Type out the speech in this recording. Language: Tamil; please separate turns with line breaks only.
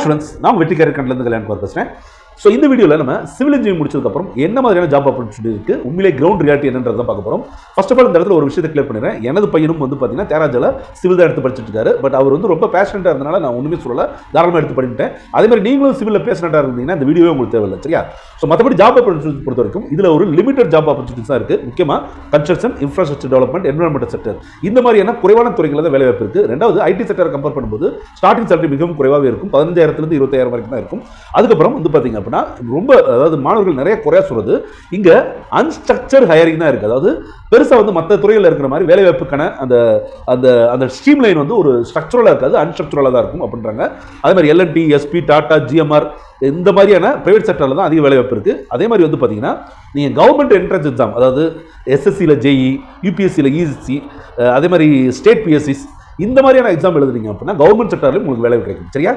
ஹாய் ஸ்டூடெண்ட்ஸ் நான் வெற்றி கண்டலேருந்து கல்யாணம் பேசுகிறேன் ஸோ இந்த வீடியோவில் நம்ம சிவில் இன்ஜினியரிங் முடிச்சதுக்கப்புறம் என்ன மாதிரியான ஜாப் ஆப்பர்ச்சுனிட்டி இருக்குது உண்மையிலே கிரவுண்ட் ரியாலிட்டி என்னன்றதை பார்க்க போகிறோம் ஃபர்ஸ்ட் ஆஃப் ஆல் இந்த இடத்துல ஒரு விஷயத்தை கிளியர் பண்ணிடுறேன். எனது பையனும் வந்து பார்த்தீங்கன்னா தேராஜில் சிவில் தான் எடுத்து படிச்சுட்டு இருக்காரு. பட் அவர் வந்து ரொம்ப பேஷனட்டாக இருந்தனால நான் ஒன்றுமே சொல்லல. தாராளமாக எடுத்து பண்ணிட்டேன். அதே மாதிரி நீங்களும் சிவிலில் பேஷனட்டாக இருந்தீங்கன்னா இந்த வீடியோவே உங்களுக்கு தேவையில்லை சரியா? ஸோ மற்றபடி ஜாப் ஆப்பர்ச்சுனிட்டி பொறுத்த வரைக்கும் இதில் ஒரு லிமிடெட் ஜாப் ஆப்பர்ச்சுனிட்டிஸ் தான் இருக்குது முக்கியமாக construction infrastructure development environment sector இந்த மாதிரியான குறைவான துறைகளில் தான் வேலைவாய்ப்பு இருக்குது ரெண்டாவது ஐடி செக்டரை கம்பேர் பண்ணும்போது ஸ்டார்டிங் சேலரி மிகவும் குறைவாகவே இருக்கும். பதினஞ்சாயிரத்துலேருந்து இருபத்தாயிரம் வரைக்கும் தான் இருக்கும். அதுக்கப்புறம் வந்து பார்த்தீங்க அப்படின்னா ரொம்ப அதாவது மாணவர்கள் நிறைய குறையா சொல்கிறது இங்கே அன்ஸ்ட்ரக்சர் ஹையரிங் தான் இருக்குது அதாவது பெருசாக வந்து மற்ற துறையில் இருக்கிற மாதிரி வேலைவாய்ப்புக்கான அந்த அந்த அந்த ஸ்ட்ரீம் லைன் வந்து ஒரு ஸ்ட்ரக்சரலாக இருக்காது அன்ஸ்ட்ரக்சரலாக தான் இருக்கும் அப்படின்றாங்க. அதே மாதிரி எல்என்டி எஸ்பி டாடா ஜிஎம்ஆர் இந்த மாதிரியான ப்ரைவேட் செக்டரில் தான் அதிக வேலைவாய்ப்பு இருக்குது அதே மாதிரி வந்து பார்த்தீங்கன்னா நீங்கள் கவர்மெண்ட் என்ட்ரன்ஸ் எக்ஸாம் அதாவது எஸ்எஸ்சியில் ஜேஇ யூபிஎஸ்சியில் இஎஸ்சி அதே மாதிரி ஸ்டேட் பிஎஸ்சிஸ் இந்த மாதிரியான எக்ஸாம் எழுதுறீங்க அப்படின்னா கவர்மெண்ட் செக்டர்லேயும் உங்களுக்கு வேலை கிடைக்கும். சரியா?